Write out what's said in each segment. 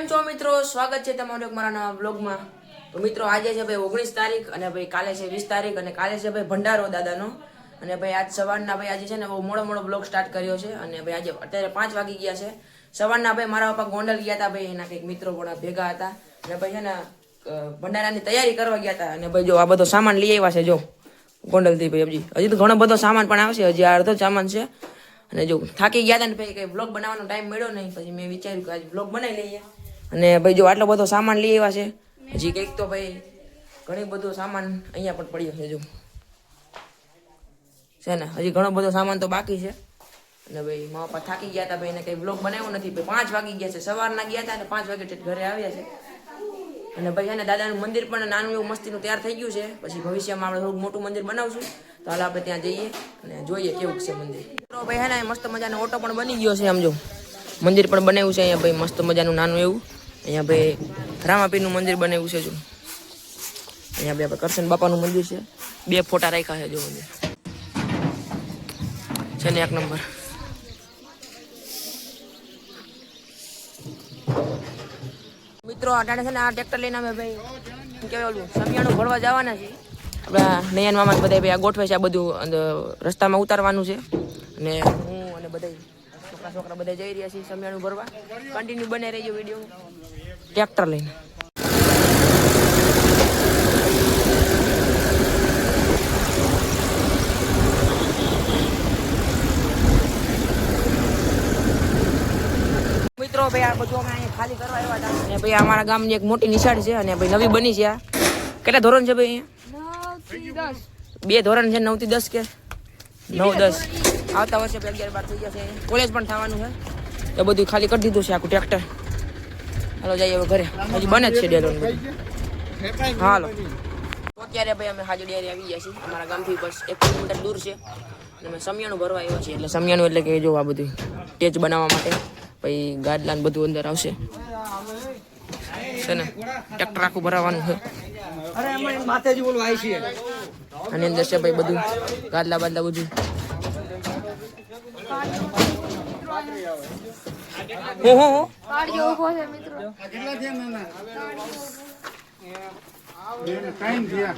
કેમ છો મિત્રો? સ્વાગત છે તમારું મારા નવા બ્લોગમાં તો મિત્રો, આજે છે ભાઈ ઓગણીસ તારીખ અને ભાઈ કાલે છે વીસ તારીખ અને કાલે છે ભાઈ ભંડારો દાદાનો. અને ભાઈ આજ સવારના ભાઈ આજે છે ને બહુ મોડો મોડો બ્લોગ સ્ટાર્ટ કર્યો છે. અને ભાઈ આજે અત્યારે પાંચ વાગી ગયા છે. સવારના ભાઈ મારા પપ્પા ગોંડલ ગયા હતા ભાઈ, એના કંઈક મિત્રો પણ ભેગા હતા. અને ભાઈ છે ને ભંડારાની તૈયારી કરવા ગયા હતા. અને ભાઈ જો આ બધો સામાન લઈ આવ્યા છે, જો, ગોંડલથી ભાઈ હજી હજી તો ઘણો બધો સામાન પણ આવશે. હજી આ અડધો સામાન છે. અને જો થાકી ગયા હતા ને પછી કઈ બ્લોગ બનાવવાનો ટાઈમ મળ્યો નહીં. પછી મેં વિચાર્યું કે આજે બ્લોગ બનાવી લઈએ. અને ભાઈ જો આટલો બધો સામાન લઈ આવ્યા છે, હજી કંઈક તો ભાઈ ઘણી બધો સામાન અહીંયા પણ પડ્યો છે જો. છે ને, હજી ઘણો બધો સામાન તો બાકી છે. અને ભાઈ મા પપ્પા થાકી ગયા હતા ભાઈ, એને કંઈ બ્લોગ બનાવ્યો નથી. ભાઈ પાંચ વાગી ગયા છે, સવારના ગયા હતા અને પાંચ વાગે ઘરે આવ્યા છે. અને ભાઈ અને દાદાનું મંદિર પણ નાનું એવું મસ્તીનું તૈયાર થઈ ગયું છે. પછી ભવિષ્યમાં આપણે થોડું મોટું મંદિર બનાવશું. તો હાલ આપણે ત્યાં જઈએ અને જોઈએ કેવું છે મંદિર. તો ભાઈ હે ને, મસ્ત મજાનો ઓટો પણ બની ગયો છે, આમ જો. મંદિર પણ બનાવ્યું છે અહીંયા, ભાઈ મસ્ત મજાનું નાનું એવું. અહીંયા ભાઈ રામાપીરનું મંદિર બનાવ્યું છે જો. અહીંયા ભાઈ આપણે કરશન બાપાનું મંદિર છે. બે ફોટા રાખ્યા છે જો મંદિર. છે ને એક નંબર. મિત્રો, અટાણે છે ને આ ટ્રેક્ટર લઈને અમે ભાઈ કહેવાય ઓલું, સમિયાણું ભરવા જવાના છે આપણા નયન મામા બધા ભાઈ આ ગોઠવે છે આ બધું રસ્તામાં ઉતારવાનું છે. અને હું અને બધા છોકરા છોકરા બધા જઈ રહ્યા છીએ સમિયાણું ભરવા. કન્ટિન્યુ બને રહેજો વીડિયો. ટ્રેક્ટર લઈને. મિત્રો ભાઈ આ બધું અમે અહીંયા ખાલી કરવા આવ્યા હતા. અને ભાઈ અમારા ગામની એક મોટી નિશાળ છે અને ભાઈ નવી બની છે આ. કેટલા ધોરણ છે ભાઈ અહીંયા? બે ધોરણ છે નવથી દસ કે? નવ દસ. આવતા વર્ષે અગિયાર બાર થઈ છે. કોલેજ પણ થવાનું છે. એ બધું ખાલી કરી દીધું છે આખું ટ્રેક્ટર હાલો જઈએ હવે ઘરે. હજી બને જ છે ડેલો હાલો. તો અત્યારે ભાઈ અમે હાજર ડેરી આવી ગયા છીએ. અમારા ગામથી બસ એક કિલોમીટર દૂર છે. અને અમે સમિયાણું ભરવા આવ્યા છીએ. એટલે સમિયાણું એટલે કે જો આ બધું ટેચ બનાવવા માટે. પછી ગાડલા ને બધું અંદર આવશે. છે ને? ટ્રેક્ટર આખું ભરાવાનું છે. આની અંદર છે ભાઈ બધું. ગાદલા બાદલા બધું. હું હું હું. કાળજો ઊભો છે મિત્રો. કેટલા છે નાના? ને ત્રણ થયા.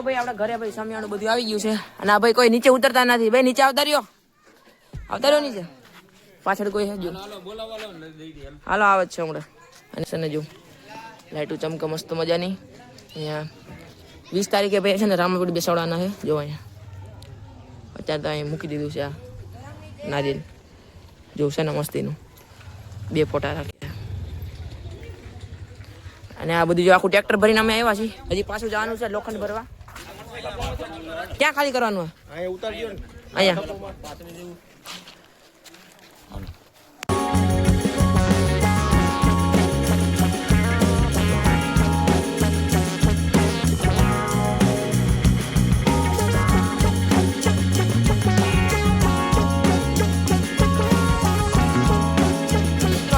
ફાઇનલી ભાઈ આપણા ઘરે ભાઈ સમિયાણું બધું આવી ગયું છે. અને આ ભાઈ કોઈ નીચે ઉતરતા નથી. ભાઈ નીચે આવતા રહ્યો. આવતા રહ્યો નીચે? પાછળ કોઈ હજુ હાલો આવે છે હમણાં. અને છે ને જો લાઈટો ચમકે મસ્ત મજાની. અહીંયા વીસ તારીખે ભાઈ છે ને રામપુર બેસાડવાના છે. જો અહીંયા. અત્યારે તો અહીં મૂકી દીધું છે આ નારિયેલ. જો છે ને મસ્તીનું. બે ફોટા રાખ્યા. અને આ બધું જો આખું ટ્રેક્ટર ભરીને અમે આવ્યા છીએ. હજી પાછું જવાનું છે લોખંડ ભરવા. ક્યાં ખાલી કરવાનું હોય? અહીંયા.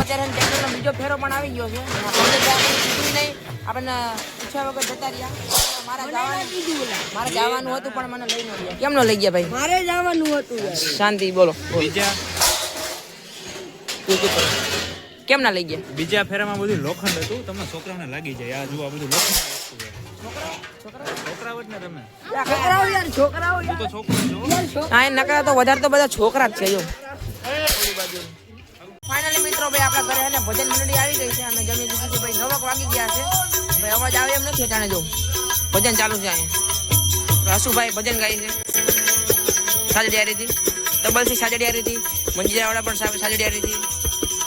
અત્યારે બીજો ફેરો પણ આવી ગયો છે. આપણને પૂછ્યા વગર જતા રહ્યા. મારા જવાનું મારે જવાનું હતું પણ મને લઈ ન ગયા. કેમ ન લઈ ગયા ભાઈ? મારે જવાનું હતું શાંતિ બોલો. બીજા? તું કેમ ના લઈ ગયા? બીજા ફેરામાં બધું લોખંડ હતું? તમને છોકરાઓને લાગી જાય. આ જુઓ આ બધું લોખંડ વસ્તુ છે. છોકરા છોકરાઓ યાર છોકરાઓ યાર. હા એ નકરા તો વધારે તો બધા છોકરા જ છે જો. ફાઇનલી મિત્રો ભાઈ આપણા ઘરે હે ને ભજન મંડળી આવી ગઈ છે. અમે જમી લીધું છે ભાઈ નવક વાગી ગયા છે. ભાઈ અવાજ આવે એમ નથી અટાણે જો. ભજન ચાલુ છે અહીંયા. હસુભાઈ ભજન ગાય છે. સાજડિયારીથી તબલથી હતી મંજીરાવાળા પણ સાજડી સાજડિયારીથી મજા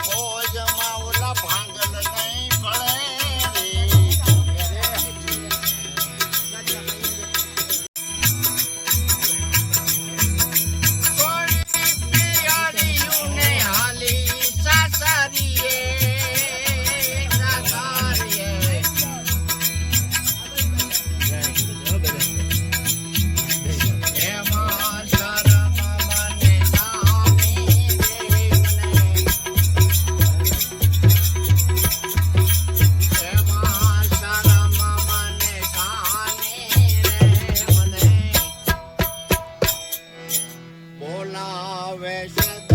போல் Yes.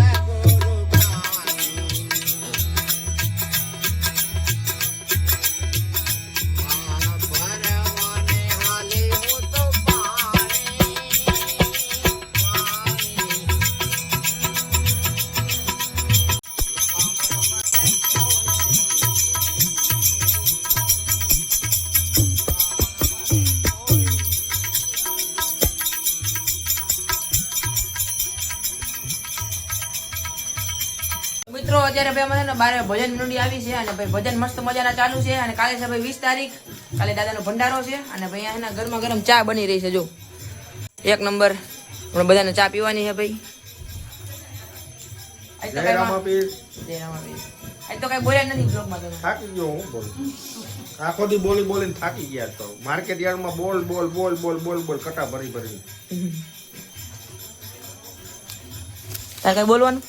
અત્યારે ભાઈ અમારે બારે ભજન મંડળી આવી છે અને ભાઈ ભજન મસ્ત મજાના ચાલુ છે અને કાલે છે ભાઈ વીસ તારીખ. કાલે દાદાનો ભંડારો છે અને ભાઈ એના ગરમા ગરમ ચા બની રહી છે જો. એક નંબર. હમણાં બધાને ચા પીવાની છે ભાઈ. આજ તો કઈ બોલ્યા નથી બ્લોગમાં તમે. થાકી ગયો હું બોલ. આખો દી બોલી બોલીને થાકી ગયા તો માર્કેટ યાર્ડમાં બોલ બોલ બોલ બોલ બોલ બોલ કટા ભરી ભરી તારે કઈ બોલવાનું?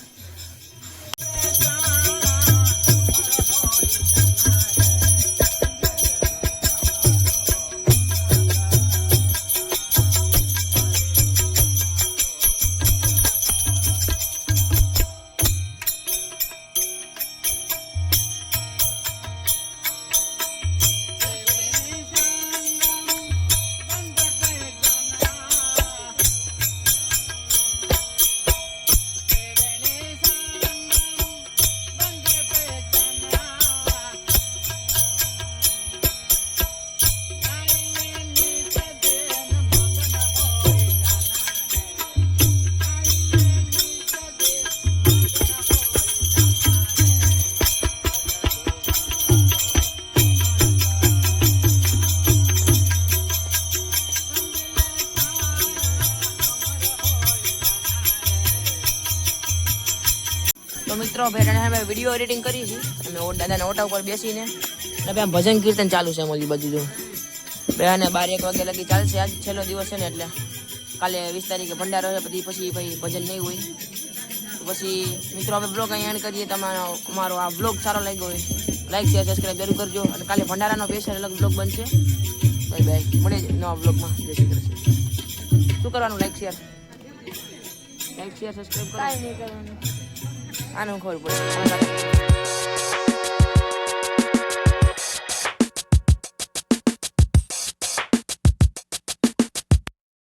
મિત્રો એને અમે વીડિયો એડિટિંગ કરી છે અમે દાદાના ઓટા ઉપર બેસીને. ભાઈ આમ ભજન કીર્તન ચાલુ છે ઓલી બાજુ જો. અને બાર એક વાગે લગી ચાલશે આજ, છેલ્લો દિવસ છે ને એટલે. કાલે વીસ તારીખે ભંડારો છે, પછી પછી ભાઈ ભજન નહીં હોય. પછી મિત્રો, અમે બ્લોગ અહીંયા કરીએ, તમારો અમારો આ બ્લોગ સારો લાગ્યો હોય. લાઈક શેર સબસ્ક્રાઈબ જરૂર કરજો. અને કાલે ભંડારાનો સ્પેશિયલ અલગ બ્લોગ બનશે. બાય બાય મળે નવા બ્લોગમાં જય શ્રી કૃષ્ણ. શું કરવાનું? Like share like share subscribe કરો. કાંઈ નહીં કરવાનું આનું ખબર પડે